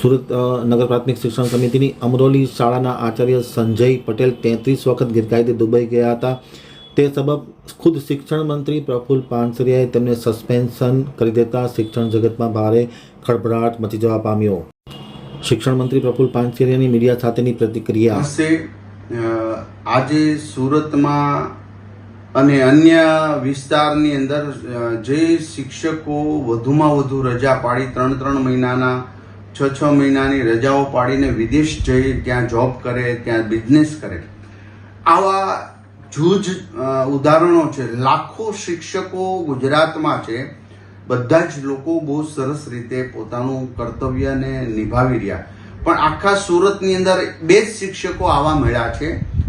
સુરત નગર પ્રાથમિક શિક્ષણ સમિતિની અમરોલી શાળાના આચાર્ય સંજય પટેલ તેત્રીસ વખત ગેરકાયદે દુબઈ ગયા હતા. તે સબબ ખુદ શિક્ષણ મંત્રી પ્રફુલ પાનસરિયાએ તેમને સસ્પેન્શન કરી દેતા શિક્ષણ જગતમાં ભારે ખળભળાટ મચી જવા પામ્યો. શિક્ષણ મંત્રી પ્રફુલ પાનસરિયાની મીડિયા સાથેની પ્રતિક્રિયા. હશે આજે સુરતમાં અને અન્ય વિસ્તારની અંદર જે શિક્ષકો વધુમાં વધુ રજા પાડી, ત્રણ ત્રણ મહિનાના છ છ મહિનાની રજાઓ પાડીને વિદેશ જઈ ત્યાં જોબ કરે ત્યાં બિઝનેસ કરે. આવા જૂજ ઉદાહરણો છે. લાખો શિક્ષકો ગુજરાતમાં છે. બધા જ લોકો બહુ સરસ રીતે પોતાનું કર્તવ્યને નિભાવી રહ્યા. પણ આખા સુરતની અંદર બે જ શિક્ષકો આવા મળ્યા છે.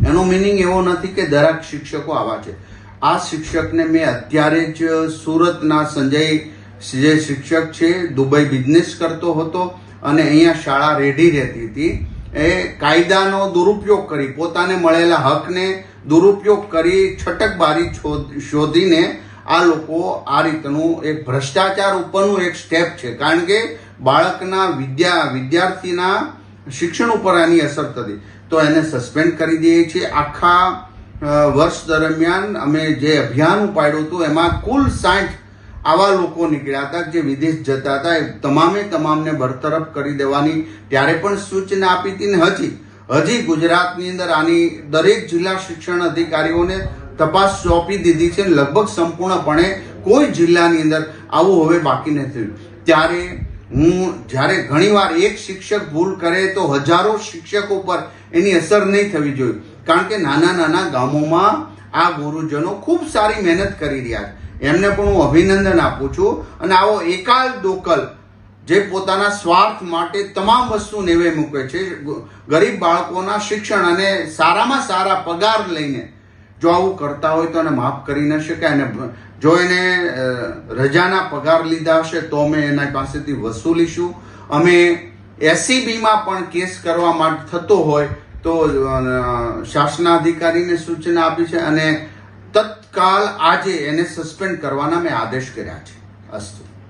એનો મિનિંગ એવો નથી કે દરેક શિક્ષકો આવા છે. આ શિક્ષકને મેં અત્યારે જ સુરતના સંજય, જે શિક્ષક છે, દુબઈ બિઝનેસ કરતો હતો. અને અહીંયા શાળા રેડી રહેતી હતી. એ કાયદાનો દુરુપયોગ કરી, પોતાને મળેલા હકને દુરુપયોગ કરી છટકબારી શોધીને આ લોકો આ રીતનું એક ભ્રષ્ટાચાર ઉપરનું એક સ્ટેપ છે. કારણ કે બાળકના વિદ્યા, વિદ્યાર્થીના શિક્ષણ ઉપર આની અસર થતી. તો એને સસ્પેન્ડ કરી દઈએ છીએ. આખા વર્ષ દરમિયાન અમે જે અભિયાન ઉપાડ્યું હતું, એમાં કુલ સાઠ આવા લોકો નીકળ્યા હતા જે વિદેશ જતા હતા, એ તમામે તમામને બરતરફ કરી દેવાની ત્યારે પણ સૂચના આપી હતી ને હજી. હજી ગુજરાતની અંદર આની દરેક જિલ્લા શિક્ષણ અધિકારીઓને તપાસ સોંપી દીધી છે લગભગ સંપૂર્ણપણે કોઈ જિલ્લાની અંદર આવું હવે બાકી નથી ત્યારે હું, જ્યારે ઘણીવાર એક શિક્ષક ભૂલ કરે તો હજારો શિક્ષકો પર એની અસર નહીં થવી જોઈએ. કારણ કે નાના નાના ગામોમાં આ ગુરુજનો ખૂબ સારી મહેનત કરી રહ્યા છે. એમને પણ હું અભિનંદન આપું છું. અને આવો એકાલ દોકલ જે પોતાના સ્વાર્થ માટે તમામ વસ્તુ નેવે મૂકે છે. ગરીબ બાળકોના શિક્ષણ અને સારામાં સારા પગાર લઈને જો આવું કરતા હોય તો એને માફ કરી ન શકાય અને જો એને રજાના પગાર લીધા હશે તો અમે એના પાસેથી વસૂલીશું અમે એસીબીમાં પણ કેસ કરવા માટે થતો હોય તો શાસના શાસનાધિકારીને સૂચના આપી છે અને તત્કાલ આજે એને સસ્પેન્ડ કરવાના મેં આદેશ કર્યા છે. અસ્તુ.